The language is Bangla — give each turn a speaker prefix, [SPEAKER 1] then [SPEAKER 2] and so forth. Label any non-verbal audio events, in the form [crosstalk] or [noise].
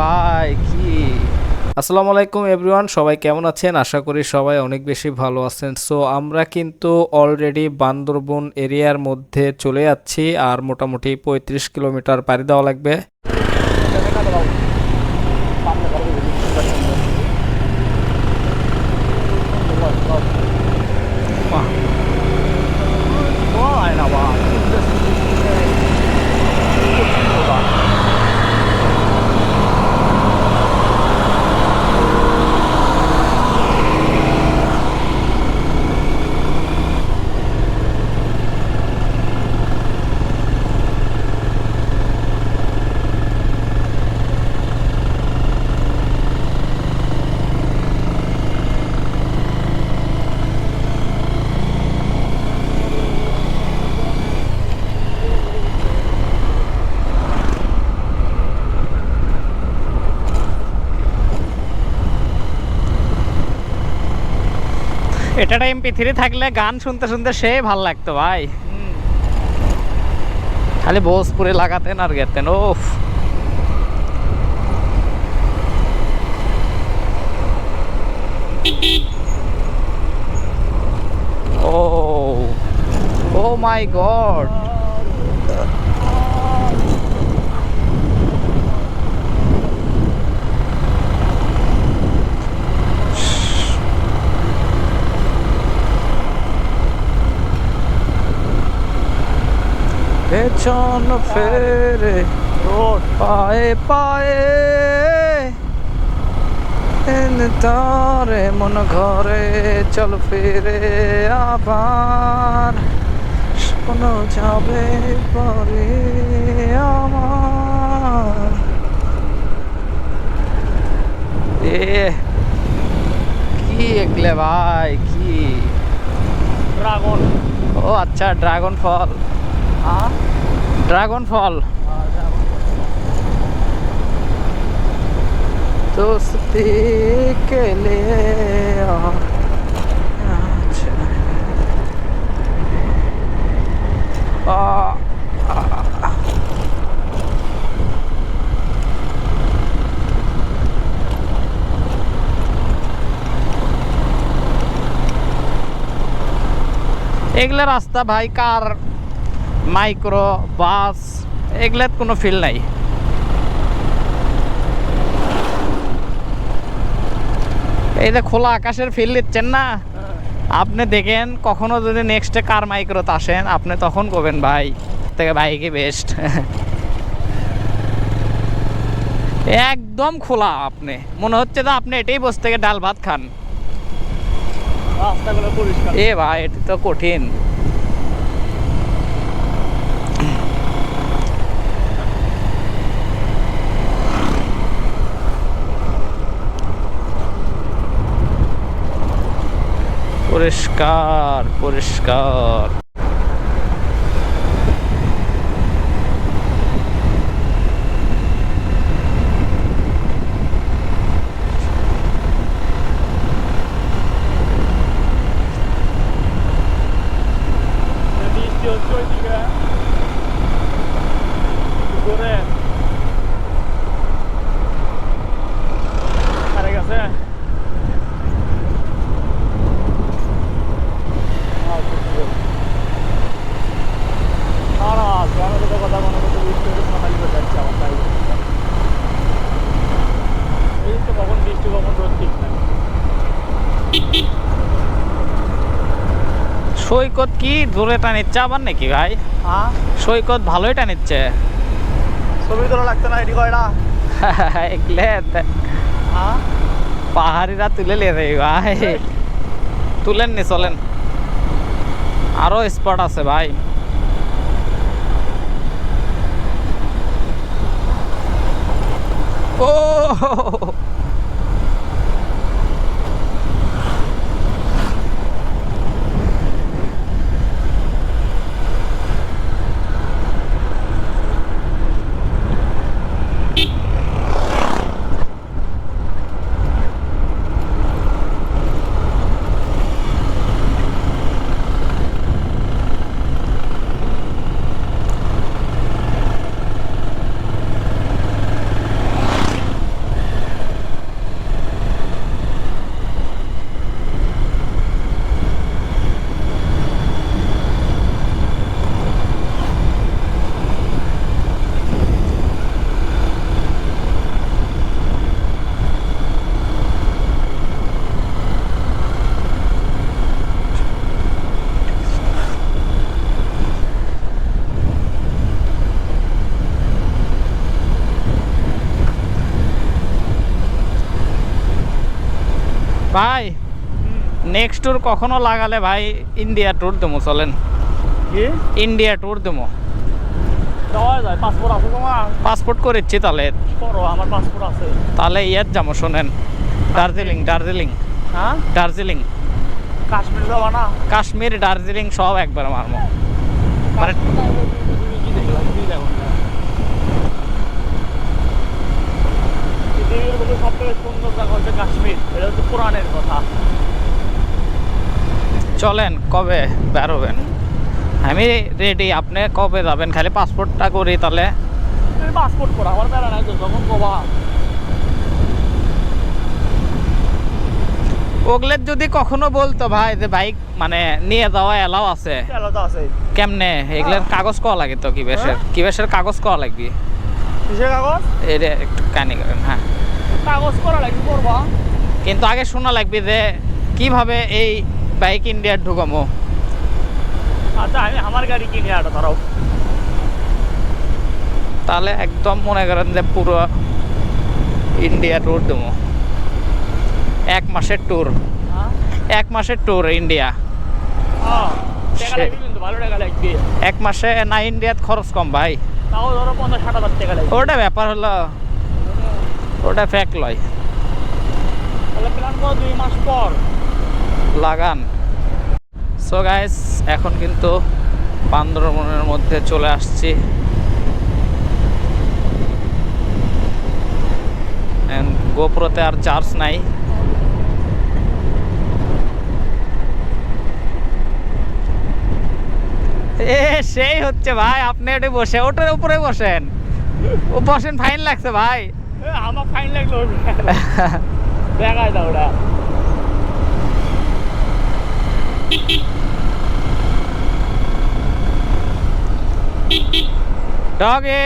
[SPEAKER 1] ভাই, কি? আসসালামু আলাইকুম এভরিওয়ান, সবাই কেমন আছেন? আশা করি সবাই অনেক বেশি ভালো আছেন। সো আমরা কিন্তু অলরেডি বান্দরবন এরিয়ার মধ্যে চলে যাচ্ছি আর মোটামুটি পঁয়ত্রিশ কিলোমিটার পাড়ি দেওয়া লাগবে।
[SPEAKER 2] এটা টাইম পৃথিবী থাকলে গান শুনতে শুনতে সে ভালো লাগতো ভাই। খালি বোসপুরে লাগাতেন আর গেতেন ও ও মাই গড। পেছন ফেরে পায়ে পায়ে তারে মন ঘরে চল ফিরে আবার শোনো যাবে পরে আমার। এ কি এগলে ভাই কি?
[SPEAKER 3] ড্রাগন।
[SPEAKER 2] ও আচ্ছা ড্রাগন ফল। ড্রাগন ফল दोस्ती के लिए और अच्छा आ, आ, এগুলা রাস্তা ভাই কার মাইক্রো বাস এগুলার কোনো ফিল নাই। এই যে খোলা আকাশের ফিল দিচ্ছেন না? আপনি দেখেন কখনো যদি নেক্সটে কার মাইক্রোতে আসেন আপনি তখন করবেন ভাই থেকে বাইকে বেস্ট একদম খোলা আপনি। মনে হচ্ছে যে আপনি এটাই বসে থেকে ডাল ভাত খান। এ ভাই এটা তো কঠিন। পরিষ্কার পরিষ্কার।
[SPEAKER 3] ওইদিকে কি করে আরে গেছে সারা গ্রামের তো কথা মনে করতে বৃষ্টি হচ্ছে সোনালি করে যাচ্ছে আমার তাই এই তো কখন বৃষ্টি কখন রোদ ঠিক না
[SPEAKER 2] সৈকত কি? দূরে টানিচ্ছে আবার নাকি ভাই?
[SPEAKER 3] হ্যাঁ।
[SPEAKER 2] সৈকত ভালোই টানিচ্ছে।
[SPEAKER 3] ছবি তোলা লাগতো না এটি কয়টা [laughs]
[SPEAKER 2] এগুলো
[SPEAKER 3] হ্যাঁ।
[SPEAKER 2] পাহাড়িরা তুলে নিয়ে যাবে ভাই। তুলেন নি চলেন। আরও স্পট আছে ভাই। ও! ভাই নেক্সট ট্যুর কখনো লাগালে ভাই ইন্ডিয়া ট্যুর দেবো চলেন। ইন্ডিয়া ট্যুর দেবো
[SPEAKER 3] পাসপোর্ট আছে তোমার?
[SPEAKER 2] পাসপোর্ট করেছি তাহলে।
[SPEAKER 3] আমার পাসপোর্ট আছে।
[SPEAKER 2] তাহলে ইয়ার যাব শোনেন। দার্জিলিং দার্জিলিং।
[SPEAKER 3] হ্যাঁ?
[SPEAKER 2] দার্জিলিং।
[SPEAKER 3] কাশ্মীর যাবা না?
[SPEAKER 2] কাশ্মীর দার্জিলিং সব একবার মারবো মানে
[SPEAKER 3] পৃথিবীর মধ্যে সুন্দর জায়গা হচ্ছে কাশ্মীর? এটা হচ্ছে পুরাণের কথা।
[SPEAKER 2] চলেন কবে বেরোবেন? আমি রেডি আপনি কবে যাবেন? খালি পাসপোর্টটা করি তাহলে।
[SPEAKER 3] পাসপোর্ট করো আমার বেড়া নাই তো যখন কবা।
[SPEAKER 2] ওগুলোর যদি কখনো বলতো ভাই যে বাইক মানে নিয়ে যাওয়া এলাও আছে। কেমনে? এগুলোর কাগজ কওয়া লাগে তো কি বেশের? কি বেশের কাগজ কওয়া লাগবে?
[SPEAKER 3] কিসের কাগজ?
[SPEAKER 2] এটা একটু কানি করেন হ্যাঁ।
[SPEAKER 3] কাগজ করা লাগবে করবা
[SPEAKER 2] কিন্তু আগে শোনা লাগবে যে কীভাবে এই বাইক ইন্ডিয়ার ঢুকামো।
[SPEAKER 3] আচ্ছা আমি আমার গাড়ি কিনে আটা তারাও
[SPEAKER 2] তাহলে একদম মনে করেন যে পুরো ইন্ডিয়া ট্যুর দেবো। এক মাসের ট্যুর
[SPEAKER 3] হ্যাঁ।
[SPEAKER 2] এক মাসের ট্যুর ইন্ডিয়া।
[SPEAKER 3] হ্যাঁ।
[SPEAKER 2] এক মাসে না ইন্ডিয়াত খরচ কম ভাই। ওটা ব্যাপার হলো ওটা ফ্যাক্ট লয়।
[SPEAKER 3] তাহলে প্ল্যান করো দুই মাস পর।
[SPEAKER 2] লাগান। সো গাইস এখন কিন্তু বান্দরবনের মধ্যে চলে আসছি। গোপ্রোতে আর চার্জ নাই। এ সেই হচ্ছে ভাই আপনি ওটা বসে ওটার উপরে বসেন। ও বসেন ফাইন লাগছে ভাই।
[SPEAKER 3] এ, আমার ফাইন লাগল দেখায় দাও ওটা
[SPEAKER 2] ডগে